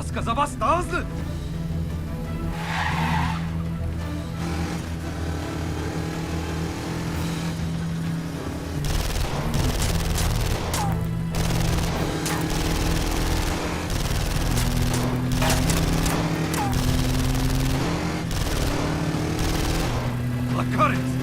Баска за вас назад! Лакарец!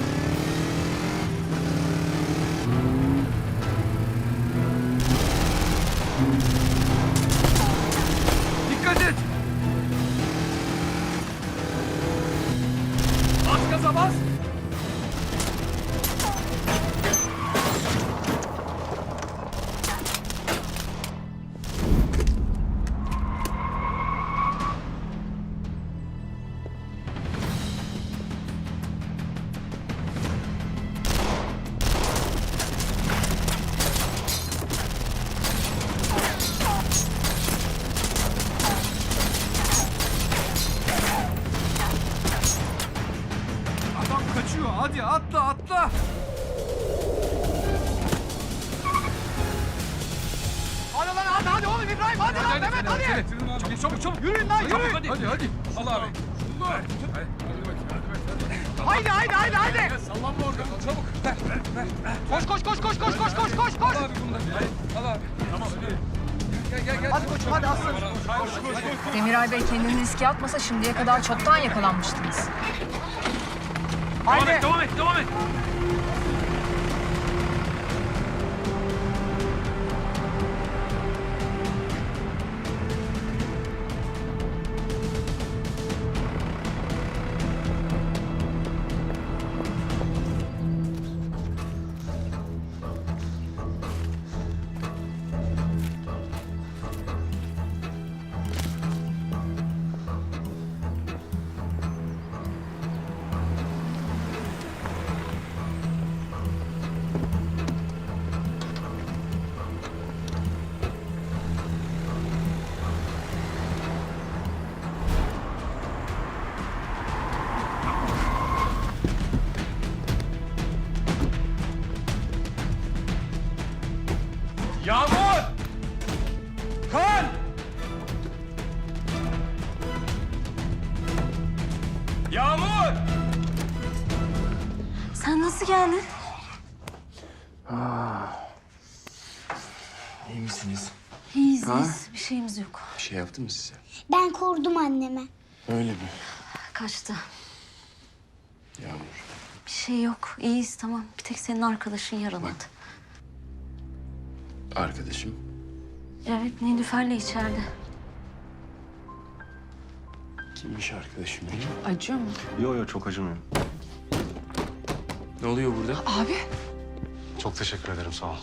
Atla atla. Hadi lan hadi hadi oğlum İbrahim hadi, lan Mehmet hadi. Çabuk çabuk çabuk. Yürüyün lan yürüyün. Hadi hadi. hadi. Allah abi. Haydi haydi haydi haydi. Sallanma orada. Çabuk. Ver, ver, ver. Koş koş koş koş koş koş koş koş koş. Al abi bunu da. Al abi. Tamam. Gel gel gel. Hadi koçum hadi aslanım. Koş koş koş. Demiray Bey kendini riske atmasa şimdiye kadar çoktan yakalanmıştınız. Dommel, Dommel, Dommel! Yağmur! Kan! Yağmur! Sen nasıl geldin? İyi misiniz? İyiyiz, Ha? iyiyiz. Bir şeyimiz yok. Bir şey yaptı mı size? Ben korudum anneme. Öyle mi? Kaçtı. Yağmur. Bir şey yok. İyiyiz tamam. Bir tek senin arkadaşın yaraladı. Arkadaşım. Evet, Nilüfer'le içeride. Kimmiş arkadaşım benim? Acıyor mu? Yo yo çok acımıyor. Ne oluyor burada? Abi. Çok teşekkür ederim sağ ol.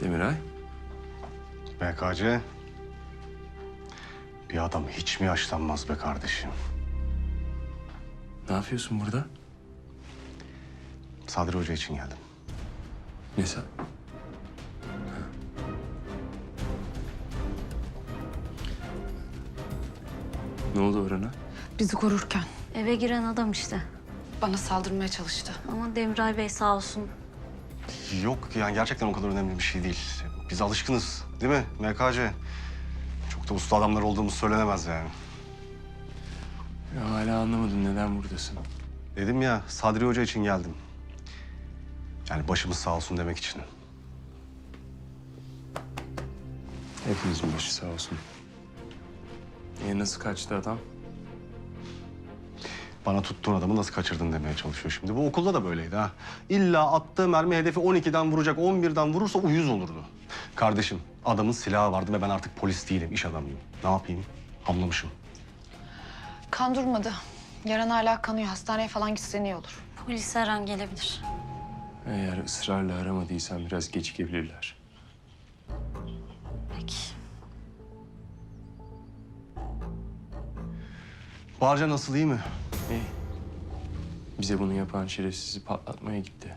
Demiray. BKC. Bir adam hiç mi yaşlanmaz be kardeşim? Ne yapıyorsun burada? Sadri Hoca için geldim. Ne sen? Ne oldu Orhan'a? Bizi korurken Eve giren adam işte. bana saldırmaya çalıştı. Ama Demiray Bey sağ olsun. Yok yani gerçekten o kadar önemli bir şey değil. Biz alışkınız değil mi MKC? Çok da uslu adamlar olduğumuz söylenemez yani. Ya hala anlamadım neden buradasın. Dedim ya Sadri Hoca için geldim. Yani başımız sağ olsun demek için. Hepimizin başı sağ olsun. E nasıl kaçtı adam? Bana tuttuğun adamı nasıl kaçırdın demeye çalışıyor şimdi. Bu okulda da böyleydi ha. İlla attığı mermi hedefi 12'den vuracak, 11'den vurursa uyuz olurdu. Kardeşim, adamın silahı vardı ve ben artık polis değilim, iş adamıyım. Ne yapayım? Hamlamışım. Kan durmadı. Yaran hala kanıyor. Hastaneye falan gitsen iyi olur. Polis her an gelebilir. Eğer ısrarla aramadıysan biraz gecikebilirler. Peki. Barca nasıl, iyi mi? İyi. Bize bunu yapan şerefsizi patlatmaya gitti.